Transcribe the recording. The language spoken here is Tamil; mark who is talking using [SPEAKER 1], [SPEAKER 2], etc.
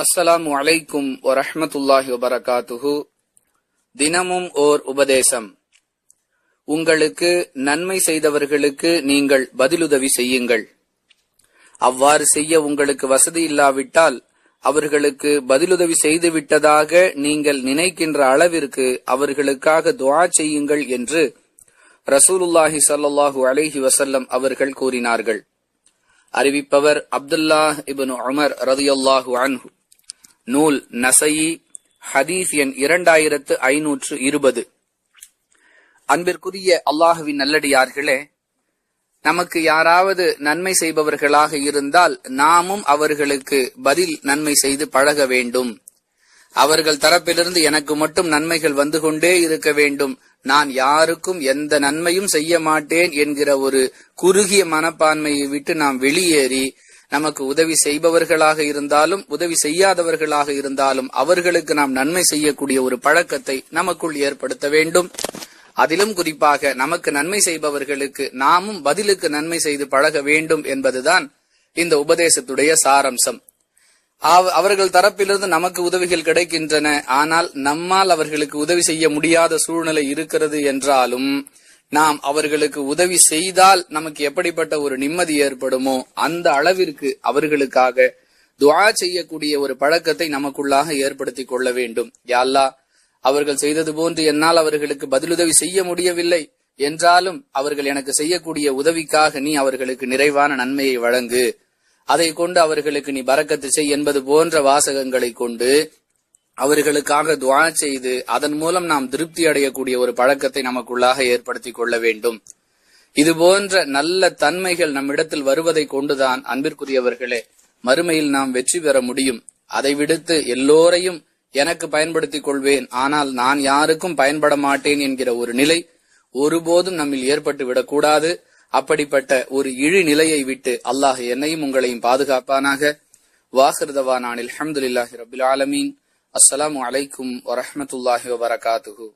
[SPEAKER 1] அஸ்ஸலாமு அலைக்கும் வரஹமத்துல்லாஹி வபரகாத்துஹு. தினமும் ஓர் உபதேசம். உங்களுக்கு நன்மை செய்தவர்களுக்கு நீங்கள் பதிலுதவி செய்யுங்கள். அவ்வாறு செய்ய உங்களுக்கு வசதி இல்லாவிட்டால் அவர்களுக்கு பதிலுதவி செய்து விட்டதாக நீங்கள் நினைக்கின்ற அளவிற்கு அவர்களுக்காக துவா செய்யுங்கள் என்று ரசூலுல்லாஹி சல்லாஹூ அலஹி வசல்லம் அவர்கள் கூறினார்கள். அறிவிப்பவர் அப்துல்லாஹ் இப்னு உமர் ரதியுல்லாஹு அன்ஹு. நூல் நசையி ஹதீஸ் எண் இரண்டாயிரத்து ஐநூற்று இருபது. அன்பிற்குரிய அல்லாஹுவின் நல்லடியார்களே நமக்கு யாராவது நன்மை செய்பவர்களாக இருந்தால் நாமும் அவர்களுக்கு பதில் நன்மை செய்து பழக வேண்டும். அவர்கள் தரப்பிலிருந்து எனக்கு மட்டும் நன்மைகள் வந்து கொண்டே இருக்க வேண்டும். நான் யாருக்கும் எந்த நன்மையும் செய்ய மாட்டேன் என்கிற ஒரு குறுகிய மனப்பான்மையை விட்டு நாம் வெளியேறி நமக்கு உதவி செய்பவர்களாக இருந்தாலும் உதவி செய்யாதவர்களாக இருந்தாலும் அவர்களுக்கு நாம் நன்மை செய்யக்கூடிய ஒரு பழக்கத்தை நமக்குள் ஏற்படுத்த வேண்டும். அதிலும் குறிப்பாக நமக்கு நன்மை செய்பவர்களுக்கு நாமும் பதிலுக்கு நன்மை செய்து பழக வேண்டும் என்பதுதான் இந்த உபதேசத்துடைய சாரம்சம். அவர்கள் தரப்பிலிருந்து நமக்கு உதவிகள் கிடைக்கின்றன. ஆனால் நம்மால் அவர்களுக்கு உதவி செய்ய முடியாத சூழ்நிலை இருக்கிறது என்றாலும் நாம் அவர்களுக்கு உதவி செய்தால் நமக்கு எப்படிப்பட்ட ஒரு நிம்மதி ஏற்படுமோ அந்த அளவிற்கு அவர்களுக்காக துவா செய்யக்கூடிய ஒரு பழக்கத்தை நமக்குள்ளாக ஏற்படுத்திக் கொள்ள வேண்டும். யாழ்லா அவர்கள் செய்தது போன்று என்னால் அவர்களுக்கு பதிலுதவி செய்ய முடியவில்லை என்றாலும் அவர்கள் எனக்கு செய்யக்கூடிய உதவிக்காக நீ அவர்களுக்கு நிறைவான நன்மையை வழங்கு. அதை கொண்டு அவர்களுக்கு நீ பறக்கத்து செய் என்பது போன்ற வாசகங்களை கொண்டு அவர்களுக்காக துவா செய்து அதன் மூலம் நாம் திருப்தி அடையக்கூடிய ஒரு பழக்கத்தை நமக்குள்ளாக ஏற்படுத்திக் கொள்ள வேண்டும். இது போன்ற நல்ல தன்மைகள் நம்மிடத்தில் வருவதை கொண்டுதான் அன்பிற்குரியவர்களே மறுமையில் நாம் வெற்றி பெற முடியும். அதை விடுத்து எல்லோரையும் எனக்கு பயன்படுத்திக் கொள்வேன். ஆனால் நான் யாருக்கும் பயன்பட மாட்டேன் என்கிற ஒரு நிலை ஒருபோதும் நம்மில் ஏற்பட்டு விடக்கூடாது. அப்படிப்பட்ட ஒரு இழிநிலையை விட்டு அல்லாஹ் என்னையும் உங்களையும் பாதுகாப்பானாக. வாஹிருதவானான் அஹமதுல்லாஹி ரபுல் ஆலமீன். அஸ்ஸலாமு அலைக்கும் வரமத்துல்லாஹி வபரகாத்துஹு.